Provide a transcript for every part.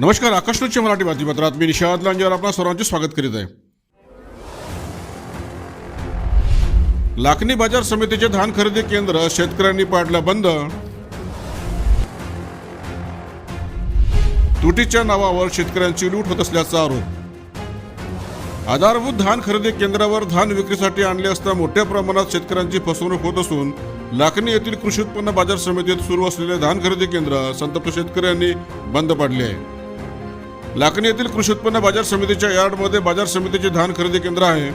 नमस्कार आकाशवाणीच्या मराठी बातमीपत्रात मी निषाद लांजेवर आपणा सर्वांचे स्वागत करीत आहे. लाखनी बाजार समितीचे धान खरेदी केंद्र शेतकऱ्यांनी पाडलं बंद. तुटीच्या नावावर शेतकऱ्यांची लूट होत असल्याचा आरोप. आधारभूत धान खरेदी केंद्रावर धान विक्रीसाठी आणले असता मोठ्या प्रमाणात शेतकऱ्यांची फसवणूक होत असून लाखनी येथील कृषी उत्पन्न बाजार समितीत सुरू असलेले धान खरेदी केंद्र संतप्त शेतकऱ्यांनी बंद पाडले आहे. लाखणी येथील कृषी उत्पन्न बाजार समितीच्या यार्डमध्ये बाजार समितीचे धान खरेदी केंद्र आहे.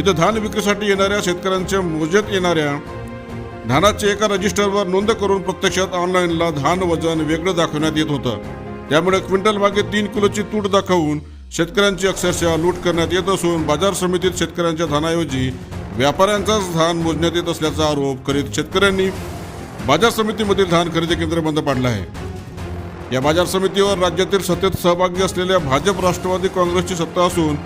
इथं धान विक्रीसाठी येणाऱ्या शेतकऱ्यांच्या मोजेत येणाऱ्या धानाचे एका रजिस्टरवर नोंद करून प्रत्यक्षात ऑनलाईनला धान वजन वेगळं दाखवण्यात येत होतं. त्यामुळे क्विंटल मागे तीन किलोची तूट दाखवून शेतकऱ्यांची अक्षरशः लूट करण्यात येत असून बाजार समितीत शेतकऱ्यांच्या धानाऐवजी व्यापाऱ्यांचाच धान मोजण्यात येत असल्याचा आरोप करीत शेतकऱ्यांनी बाजार समितीमधील धान खरेदी केंद्र बंद पाडलं आहे. या बाजार समितीवर राज्यातील सत्तेत सहभागी असलेल्या भाजप राष्ट्रवादी काँग्रेसची सत्ता असून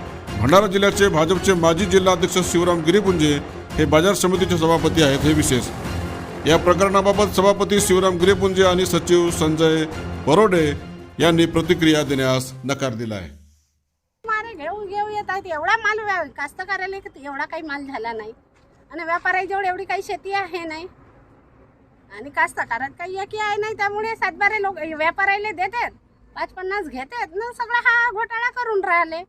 भंडारा जिल्ह्याचे भाजपचे माजी जिल्हाध्यक्ष शिवराम गिरीपुंजे हे बाजार समितीचे सभापती आहेत हे विशेष. या प्रकरणाबाबत सभापती शिवराम गिरीपुंजे आणि सचिव संजय बरोडे यांनी प्रतिक्रिया देण्यास नकार दिला आहे मारे घेऊ घेऊ येत आहेत एवढा माल व्या- कास्तकाराला एवढा काही माल झाला नाही. आणि व्यापाऱ्याजवळ एवढी काही शेती आहे नाही. आणि कास्तकारात काही एकी आहे नाही त्यामुळे सातबारे लोक व्यापाऱ्याला देतात. पाच पन्नास घेतात. ना सगळा हा घोटाळा करून राहिले.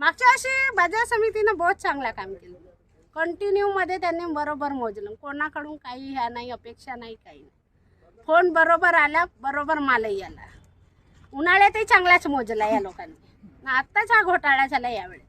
मागच्या अशी बाजार समितीनं बहुत चांगला काम केलं. कंटिन्यूमध्ये त्यांनी बरोबर मोजलं. कोणाकडून काही ह्या नाही अपेक्षा नाही काही नाही. फोन बरोबर आला बरोबर मालही आला. उन्हाळ्यातही चांगलाच मोजला या लोकांनी. आत्ताच हा घोटाळा झाला यावेळेस